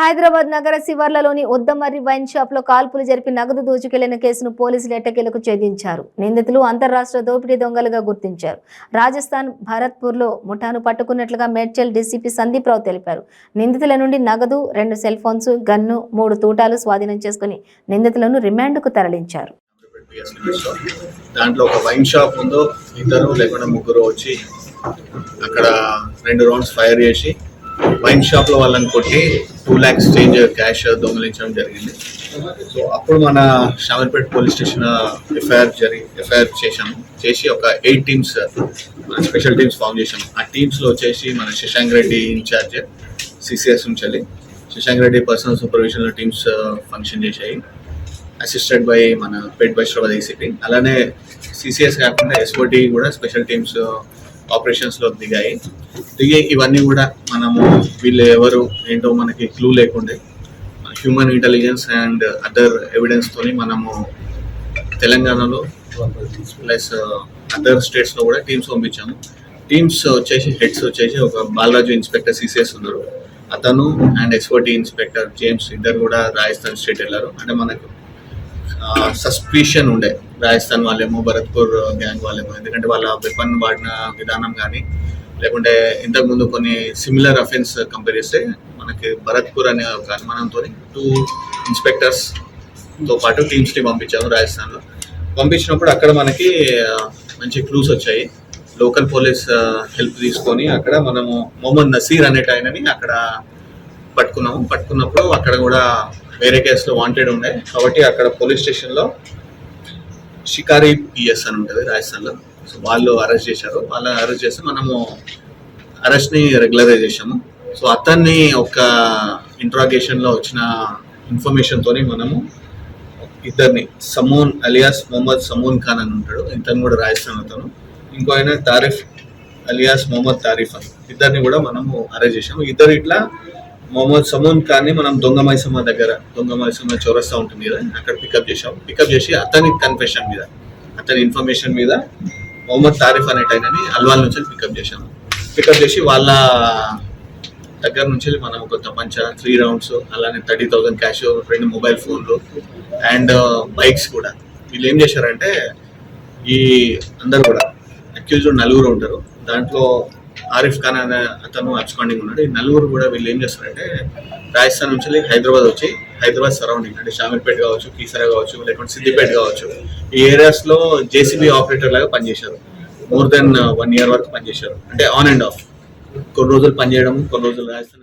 హైదరాబాద్ నగర శివార్లలోని ఉద్దమర్రి వైన్ షాప్లో కాల్పులు జరిపి నగదు దోచుకెళ్ళిన కేసును పోలీసులు ఎట్టకేలకు ఛేదించారు. నిందితులు అంతర్రాష్ట్ర దోపిడీ దొంగలుగా గుర్తించారు. రాజస్థాన్ భరత్పూర్లో ముఠాను పట్టుకున్నట్లుగా మేడ్చల్ డీసీపీ సందీప్ రావు తెలిపారు. నిందితుల నుండి నగదు రెండు సెల్ ఫోన్స్ గన్ను మూడు తూటాలు స్వాధీనం చేసుకుని నిందితులను రిమాండ్కు తరలించారు. దాంట్లో ఒక వైన్ షాప్ ఉందో ఇద్దరు లేకుండా ముగ్గురు వచ్చి అక్కడ రెండు రౌండ్స్ ఫైర్ చేసి వైన్ షాప్లో వాళ్ళని కొట్టి టూ ల్యాక్స్ చేంజ్ క్యాష్ దొంగిలించడం జరిగింది. సో అప్పుడు మన షామర్పేట్ పోలీస్ స్టేషన్ ఎఫ్ఐఆర్ జరిగి ఎఫ్ఐఆర్ చేశాము. చేసి ఒక ఎయిట్ టీమ్స్ మన స్పెషల్ టీమ్స్ ఫామ్ చేశాము. ఆ టీమ్స్లో వచ్చేసి మన శశాంక్ రెడ్డి ఇన్ఛార్జ్ సిసిఎస్ నుంచి వెళ్ళి Shashank Reddy personal supervision teams function చేశాయి. అసిస్టెడ్ బై మన పెట్ బైస్ట్రాబాద్ ఏసీపీ అలానే సిసిఎస్ కాకుండా ఎస్ఓటి కూడా స్పెషల్ టీమ్స్ ఆపరేషన్స్లో దిగాయి. దిగి ఇవన్నీ కూడా మనము వీళ్ళు ఎవరు ఏంటో మనకి క్లూ లేకుండే. Human intelligence and other evidence తోని మనము తెలంగాణలో ప్లస్ అదర్ స్టేట్స్లో కూడా టీమ్స్ పంపించాము. టీమ్స్ వచ్చేసి హెడ్స్ వచ్చేసి ఒక బాలరాజు ఇన్స్పెక్టర్ సిసిఎస్ ఉన్నారు. అతను అండ్ ఎస్ఓటి ఇన్స్పెక్టర్ జేమ్స్ ఇద్దరు కూడా రాజస్థాన్ స్టేట్ వెళ్ళారు. అంటే మనకు సస్పిషన్ ఉండే. రాజస్థాన్ వాళ్ళేమో భరత్పూర్ గ్యాంగ్ వాళ్ళేమో. ఎందుకంటే వాళ్ళ వెపన్ వాడిన విధానం కానీ లేకుంటే ఇంతకుముందు కొన్ని సిమిలర్ అఫెన్స్ కంపేర్ చేస్తే మనకి భరత్పూర్ అనే ఒక అనుమానంతో టూ ఇన్స్పెక్టర్స్తో పాటు టీమ్స్ని పంపించాము రాజస్థాన్లో. పంపించినప్పుడు అక్కడ మనకి మంచి క్లూస్ వచ్చాయి. లోకల్ పోలీస్ హెల్ప్ తీసుకొని అక్కడ మనము మొహమ్మద్ నసీర్ అనేట ఆయనని అక్కడ పట్టుకున్నాము. పట్టుకున్నప్పుడు అక్కడ కూడా వేరే కేసులో వాంటెడ్ ఉండే. కాబట్టి అక్కడ పోలీస్ స్టేషన్లో షికారి పిఎస్ అని ఉంటుంది రాజస్థాన్లో. సో వాళ్ళు అరెస్ట్ చేశారు. వాళ్ళని అరెస్ట్ చేసి మనము అరెస్ట్ని రెగ్యులరైజ్ చేశాము. సో అతన్ని ఒక ఇంట్రాగేషన్లో వచ్చిన ఇన్ఫర్మేషన్తోని మనము ఇద్దరిని సమూన్ అలియాస్ మొహమ్మద్ సమూన్ ఖాన్ అని ఉంటాడు. ఇతను కూడా రాజస్థాన్ అతను. ఇంకో ఆయన తారిఫ్ అలియాస్ మొహమ్మద్ తారిఫ్ అని ఇద్దరిని కూడా మనము అరెస్ట్ చేసాము ఇద్దరు ఇట్లా మొహమ్మద్ సమూన్ కానీ మనం దొంగ మైసమ్మ దగ్గర దొంగ మైసమ్మ చౌరస్తా ఉంటుంది కదా అక్కడ పికప్ చేసాం పికప్ చేసి అతని కన్ఫెషన్ మీద అతని ఇన్ఫర్మేషన్ మీద మొహమ్మద్ తారిఫ్ అనేటైనని అల్వాల్ నుంచి పికప్ చేశాము. పికప్ చేసి వాళ్ళ దగ్గర నుంచి మనం కొంత తపంచ త్రీ రౌండ్స్ అలానే థర్టీ థౌసండ్ క్యాష్ రెండు మొబైల్ ఫోన్లు అండ్ బైక్స్ కూడా. వీళ్ళు ఏం చేశారంటే ఈ అందరు కూడా అక్యూజ్డ్ నలుగురు ఉంటారు. దాంట్లో ఆరిఫ్ ఖాన్ అనే అతను అబ్స్కాండింగ్ ఉన్నాడు. ఈ నలుగురు కూడా వీళ్ళు ఏం చేస్తారంటే రాజస్థాన్ నుంచి వెళ్ళి హైదరాబాద్ వచ్చి హైదరాబాద్ సరౌండింగ్ అంటే షామీర్పేట కావచ్చు కీసరా కావచ్చు లేకుంటే సిద్దిపేట కావచ్చు. ఈ ఏరియాస్లో జేసీబీ ఆపరేటర్ లాగా పనిచేశారు. మోర్ దెన్ వన్ ఇయర్ వరకు పనిచేశారు. అంటే ఆన్ అండ్ ఆఫ్. కొన్ని రోజులు పనిచేయడం కొన్ని రోజులు రాజస్థాన్